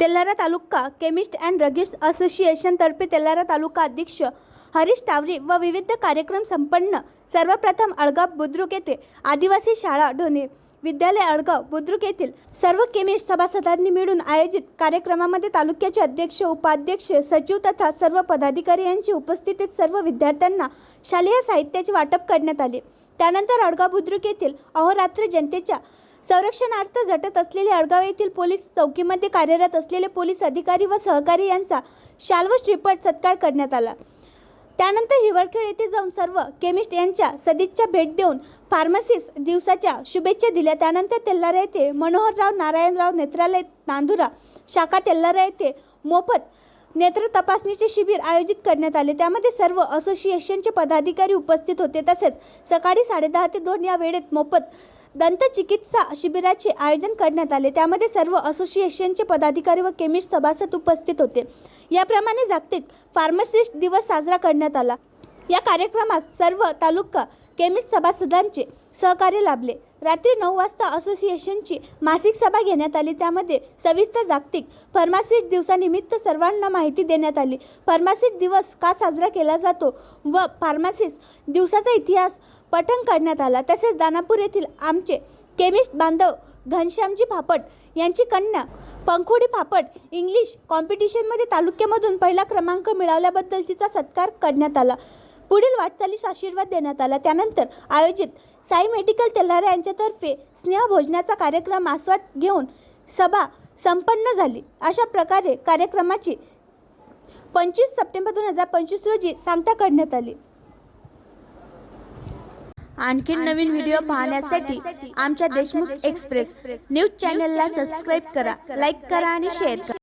Telhara taluka chemist and druggist असोसिएशनतर्फे Telhara taluka अध्यक्ष हरीश टावरी व विविध कार्यक्रम संपन्न सर्वप्रथम अळगाव बुद्रुक येथे आदिवासी शाळा ढोणे विद्यालय अळगाव बुद्रुक येथील सर्व केमिस्ट सभासदांनी मिळून आयोजित कार्यक्रमामध्ये तालुक्याचे अध्यक्ष उपाध्यक्ष सचिव तथा सर्व पदाधिकारी यांची उपस्थितीत सर्व विद्यार्थ्यांना शालेय साहित्याचे वाटप करण्यात आले. त्यानंतर अडगाव बुद्रुक येथील अहोरात्र जनतेच्या संरक्षणार्थ झटत असलेले अडगाव येथील पोलीस चौकीमध्ये कार्यरत असलेले पोलीस अधिकारी व सहकारी यांचा शाल्व श्रीपट सत्कार करण्यात आला. त्यानंतर हिवळखेड येथे जाऊन सर्व केमिस्ट यांच्या सदिच्छा भेट देऊन फार्मसिस दिवसाच्या शुभेच्छा दिल्या. त्यानंतर तेल्लारा येथे मनोहरराव नारायणराव नेत्रालय नांदुरा शाखा तेल्लारा येथे मोफत नेत्र तपासणीचे शिबिर आयोजित करण्यात आले. त्यामध्ये सर्व असोसिएशनचे पदाधिकारी उपस्थित होते. तसेच सकाळी साडेदहा ते दोन या वेळेत मोफत दंतचिकित्सा शिबिराचे आयोजन करण्यात आले. त्यामध्ये सर्व असोसिएशनचे पदाधिकारी व केमिस्ट सभासद उपस्थित होते. याप्रमाणे जागतिक फार्मासिस्ट दिवस साजरा करण्यात आला. या कार्यक्रमास सर्व तालुका केमिस्ट सभासदांचे सहकार्य लाभले. रात्री नऊ वाजता असोसिएशनची मासिक सभा घेण्यात आली. त्यामध्ये सविस्तर जागतिक फार्मासिस्ट दिवसानिमित्त सर्वांना माहिती देण्यात आली. फार्मासिस्ट दिवस का साजरा केला जातो व फार्मासिस्ट दिवसाचा इतिहास पठण करण्यात आला. तसेच दानापूर येथील आमचे केमिस्ट बांधव घनश्यामजी फापट यांची कन्या पंखुडी फापट इंग्लिश कॉम्पिटिशनमध्ये तालुक्यामधून पहिला क्रमांक मिळवल्याबद्दल तिचा सत्कार करण्यात आला. पुढील वाटचालीस आशीर्वाद देण्यात आला. त्यानंतर आयोजित साई मेडिकल तेल्हारा यांच्यातर्फे स्नेहभोजनाचा कार्यक्रम आस्वाद घेऊन सभा संपन्न झाली. अशा प्रकारे कार्यक्रमाची पंचवीस सप्टेंबर दोन हजार पंचवीस रोजी सांगता करण्यात आली. आणखीन नवीन व्हिडिओ पाहण्यासाठी आमच्या देशमुख एक्सप्रेस न्यूज चॅनलला सबस्क्राईब करा लाईक करा आणि शेअर करा.